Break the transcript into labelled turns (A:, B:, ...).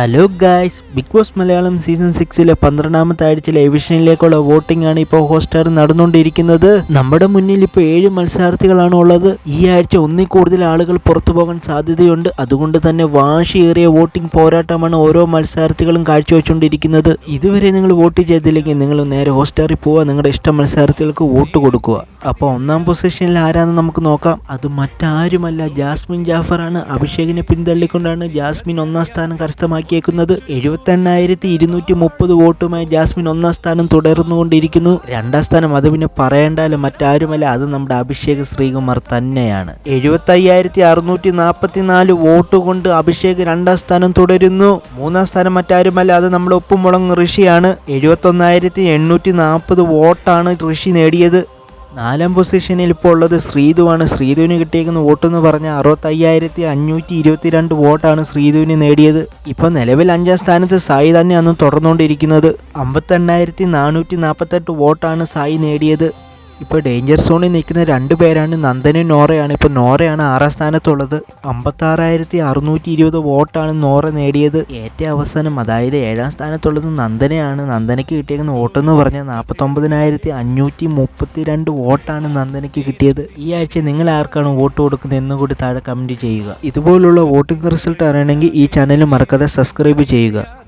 A: Hello guys Bigg Boss Malayalam season സിക്സിലെ പന്ത്രണ്ടാമത്തെ ആഴ്ചയിലെ എവിഷനിലേക്കുള്ള voting ആണ് ഇപ്പോൾ ഹോസ്റ്റാർ നടന്നുകൊണ്ടിരിക്കുന്നത്. നമ്മുടെ മുന്നിൽ ഇപ്പോൾ ഏഴ് മത്സരാർത്ഥികളാണ് ഉള്ളത്. ഈ ആഴ്ച ഒന്നിൽ കൂടുതൽ ആളുകൾ പുറത്തു പോകാൻ സാധ്യതയുണ്ട്. അതുകൊണ്ട് തന്നെ വാശിയേറിയ വോട്ടിംഗ് പോരാട്ടമാണ് ഓരോ മത്സരാർത്ഥികളും കാഴ്ചവെച്ചുകൊണ്ടിരിക്കുന്നത്. ഇതുവരെ നിങ്ങൾ വോട്ട് ചെയ്തില്ലെങ്കിൽ നിങ്ങൾ നേരെ ഹോസ്റ്റാറിൽ പോവുക. നിങ്ങളുടെ ഇഷ്ട മത്സരാർത്ഥികൾക്ക് വോട്ട് കൊടുക്കുക. അപ്പോൾ ഒന്നാം പൊസിഷനിൽ ആരാന്ന് നമുക്ക് നോക്കാം. അത് മറ്റാരുമല്ല ജാസ്മിൻ ജാഫറാണ്. അഭിഷേകിനെ പിന്തള്ളിക്കൊണ്ടാണ് ജാസ്മിൻ ഒന്നാം സ്ഥാനം കരസ്ഥമാക്കിയേക്കുന്നത് എഴുപത്തെണ്ണായിരത്തി ഇരുന്നൂറ്റി മുപ്പത് വോട്ടുമായി ജാസ്മിൻ ഒന്നാം സ്ഥാനം തുടർന്നുകൊണ്ടിരിക്കുന്നു. രണ്ടാം സ്ഥാനം അത് പിന്നെ പറയേണ്ടല്ലോ മറ്റാരുമല്ല. അത് നമ്മുടെ അഭിഷേക് ശ്രീകുമാർ തന്നെയാണ്. എഴുപത്തി അയ്യായിരത്തി അറുന്നൂറ്റി നാൽപ്പത്തി നാല് വോട്ട് കൊണ്ട് അഭിഷേക് രണ്ടാം സ്ഥാനം തുടരുന്നു. മൂന്നാം സ്ഥാനം മറ്റാരുമല്ല. അത് നമ്മുടെ ഉപ്പുമുളങ്ങ് ഋഷിയാണ്. എഴുപത്തൊന്നായിരത്തി എണ്ണൂറ്റി നാൽപ്പത് വോട്ടാണ് ഋഷി നേടിയത്. നാലാം പൊസിഷനിൽ ഇപ്പോൾ ഉള്ളത് ശ്രീധുവാണ്. ശ്രീധുവിന് കിട്ടിയേക്കുന്ന വോട്ട് എന്ന് പറഞ്ഞാൽ അറുപത്തയ്യായിരത്തി അഞ്ഞൂറ്റി ഇരുപത്തിരണ്ട് വോട്ടാണ് ശ്രീധുവിന് നേടിയത്. ഇപ്പോൾ നിലവിൽ അഞ്ചാം സ്ഥാനത്ത് സായി തന്നെയാണ് തുടർന്നുകൊണ്ടിരിക്കുന്നത്. അമ്പത്തെണ്ണായിരത്തി നാനൂറ്റി നാൽപ്പത്തെട്ട് വോട്ടാണ് സായി നേടിയത്. ഇപ്പോൾ ഡേഞ്ചർ സോണിൽ നിൽക്കുന്ന രണ്ട് പേരാണ് നന്ദനും നോറയാണ്. ഇപ്പോൾ നോറയാണ് ആറാം സ്ഥാനത്തുള്ളത്. അമ്പത്താറായിരത്തി അറുന്നൂറ്റി ഇരുപത് വോട്ടാണ് നോറ നേടിയത്. ഏറ്റവും അവസാനം അതായത് ഏഴാം സ്ഥാനത്തുള്ളത് നന്ദനയാണ്. നന്ദനയ്ക്ക് കിട്ടിയേക്കുന്ന വോട്ടെന്ന് പറഞ്ഞാൽ നാൽപ്പത്തൊമ്പതിനായിരത്തി അഞ്ഞൂറ്റി മുപ്പത്തി രണ്ട് വോട്ടാണ് നന്ദനയ്ക്ക് കിട്ടിയത്. ഈ ആഴ്ച നിങ്ങൾ ആർക്കാണ് വോട്ട് കൊടുക്കുന്നത് എന്നും കൂടി താഴെ കമന്റ് ചെയ്യുക. ഇതുപോലുള്ള വോട്ടിംഗ് റിസൾട്ട് അറിയണമെങ്കിൽ ഈ ചാനൽ മറക്കാതെ സബ്സ്ക്രൈബ് ചെയ്യുക.